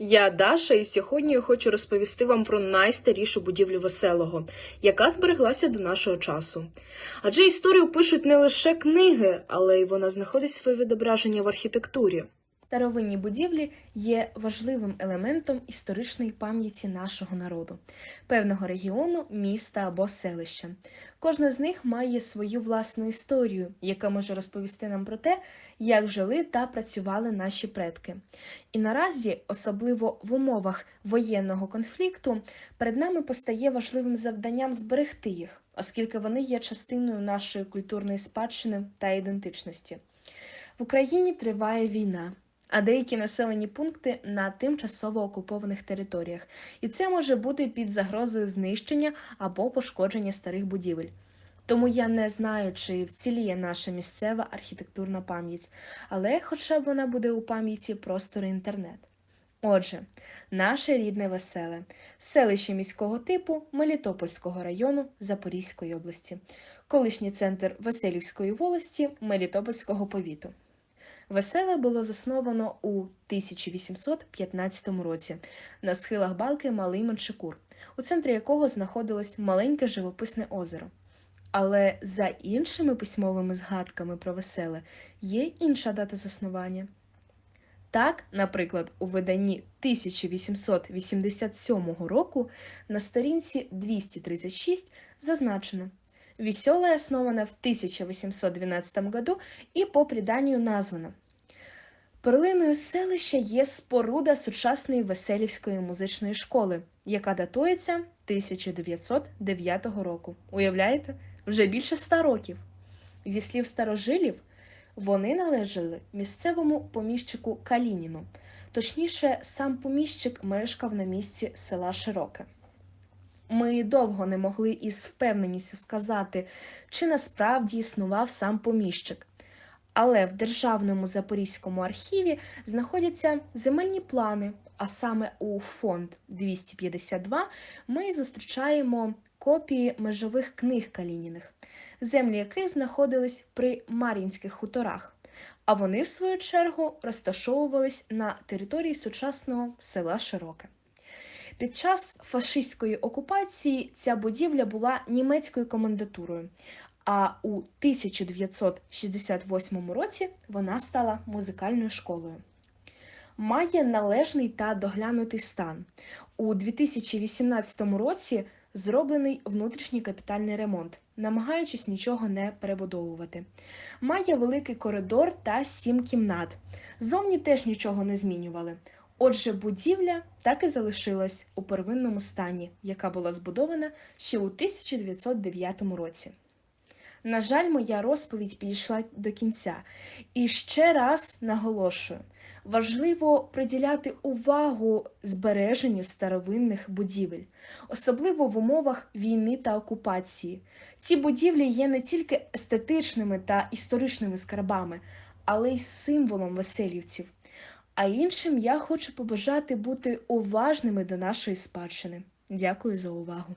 Я Даша, і сьогодні я хочу розповісти вам про найстарішу будівлю веселого, яка збереглася до нашого часу. Адже історію пишуть не лише книги, але й вона знаходить своє відображення в архітектурі. Старовинні будівлі є важливим елементом історичної пам'яті нашого народу, певного регіону, міста або селища. Кожна з них має свою власну історію, яка може розповісти нам про те, як жили та працювали наші предки. І наразі, особливо в умовах воєнного конфлікту, перед нами постає важливим завданням зберегти їх, оскільки вони є частиною нашої культурної спадщини та ідентичності. В Україні триває війна, а деякі населені пункти на тимчасово окупованих територіях, і це може бути під загрозою знищення або пошкодження старих будівель. Тому я не знаю, чи вціліє наша місцева архітектурна пам'ять, але хоча б вона буде у пам'яті простори інтернет. Отже, наше рідне веселе, селище міського типу Мелітопольського району Запорізької області, колишній центр Веселівської волості Мелітопольського повіту. Веселе було засновано у 1815 році на схилах балки Малий Меншикур, у центрі якого знаходилось маленьке живописне озеро. Але за іншими письмовими згадками про веселе є інша дата заснування. Так, наприклад, у виданні 1887 року на сторінці 236 зазначено Веселая основана в 1812 году і по преданню названа. Перлиною селища є споруда сучасної Веселівської музичної школи, яка датується 1909 року. Уявляєте? Вже більше ста років. Зі слів старожилів, вони належали місцевому поміщику Калініну. Точніше, сам поміщик мешкав на місці села Широке. Ми довго не могли із впевненістю сказати, чи насправді існував сам поміщик. Але в Державному Запорізькому архіві знаходяться земельні плани, а саме у фонд 252 ми зустрічаємо копії межових книг Калініних, землі яких знаходились при Мар'їнських хуторах, а вони, в свою чергу, розташовувались на території сучасного села Широке. Під час фашистської окупації ця будівля була німецькою комендатурою, а у 1968 році вона стала музикальною школою. Має належний та доглянутий стан. У 2018 році зроблений внутрішній капітальний ремонт, намагаючись нічого не перебудовувати. Має великий коридор та сім кімнат. Зовні теж нічого не змінювали. Отже, будівля так і залишилась у первинному стані, яка була збудована ще у 1909 році. На жаль, моя розповідь підійшла до кінця. І ще раз наголошую: важливо приділяти увагу збереженню старовинних будівель, особливо в умовах війни та окупації. Ці будівлі є не тільки естетичними та історичними скарбами, але й символом веселівців. А іншим я хочу побажати бути уважними до нашої спадщини. Дякую за увагу!